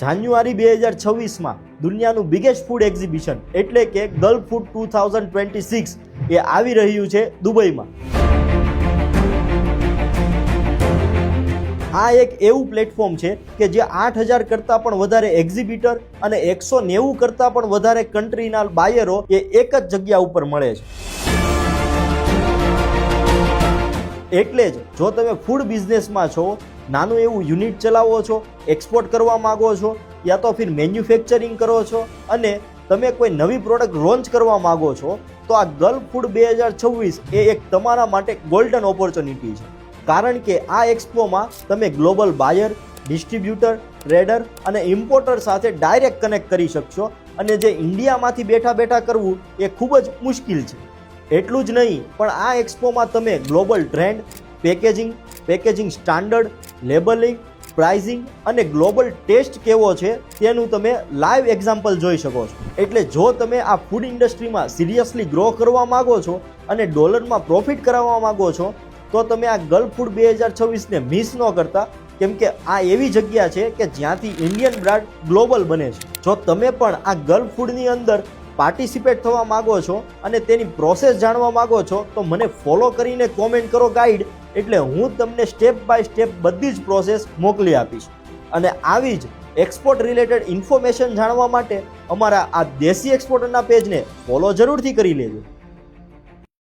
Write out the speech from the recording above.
જાન્યુઆરી બે હજાર છવ્વીસમાં દુનિયાનું બિગેસ્ટ ફૂડ એક્ઝિબિશન એટલે કે Gulf food two thousand twenty six એ આવી રહ્યું છે દુબઈમાં. આ એક એવું પ્લેટફોર્મ છે કે જે આઠ હજાર કરતાં પણ વધારે એક્ઝિબિટર અને એકસો નેવું કરતાં પણ વધારે કન્ટ્રીના બાયરો એ એક જ જગ્યા ઉપર મળે છે. એટલે જ જો તમે ફૂડ બિઝનેસમાં છો, નાનું એવું યુનિટ ચલાવો છો એક્સપોર્ટ કરવા માગો છો, યા તો ફિર મેન્યુફેક્ચરિંગ કરો છો અને તમે કોઈ નવી પ્રોડક્ટ લોન્ચ કરવા માંગો છો, તો આ ગલ્ફ ફૂડ બે હજાર છવ્વીસ એ એક તમારા માટે ગોલ્ડન ઓપોર્ચ્યુનિટી છે. કારણ કે આ એક્સપોમાં તમે ગ્લોબલ બાયર ડિસ્ટ્રીબ્યુટર ટ્રેડર અને ઇમ્પોર્ટર સાથે ડાયરેક્ટ કનેક્ટ કરી શકશો અને જે ઇન્ડિયામાંથી બેઠા બેઠા કરવું એ ખૂબ જ મુશ્કેલ છે. એટલું જ નહીં, પણ આ એક્સપોમાં તમે global trend, packaging packaging standard, labelling, pricing અને ગ્લોબલ ટેસ્ટ કેવો છે તેનું તમે લાઈવ એક્ઝામ્પલ જોઈ શકો છો. એટલે જો તમે આ ફૂડ ઇન્ડસ્ટ્રીમાં સિરિયસલી ગ્રો કરવા માગો છો અને ડોલરમાં પ્રોફિટ કરાવવા માગો છો, તો તમે આ ગલ્ફ ફૂડ બે હજાર છવ્વીસને મિસ ન કરતા, કેમ કે આ એવી જગ્યા છે કે જ્યાંથી ઇન્ડિયન બ્રાન્ડ ગ્લોબલ બને છે. જો તમે પણ આ ગલ્ફ ફૂડની અંદર પાર્ટિસિપેટ થવા માગો છો અને તેની પ્રોસેસ જાણવા માગો છો, તો મને ફોલો કરીને કોમેન્ટ કરો ગાઈડ એટલે હું તમને સ્ટેપ બાય સ્ટેપ બધી જ પ્રોસેસ મોકલી આપીશ. અને આવી જ એક્સપોર્ટ રિલેટેડ ઇન્ફોર્મેશન જાણવા માટે અમારા આ દેશી એક્સપોર્ટરના પેજને ફોલો જરૂરથી કરી લેજો.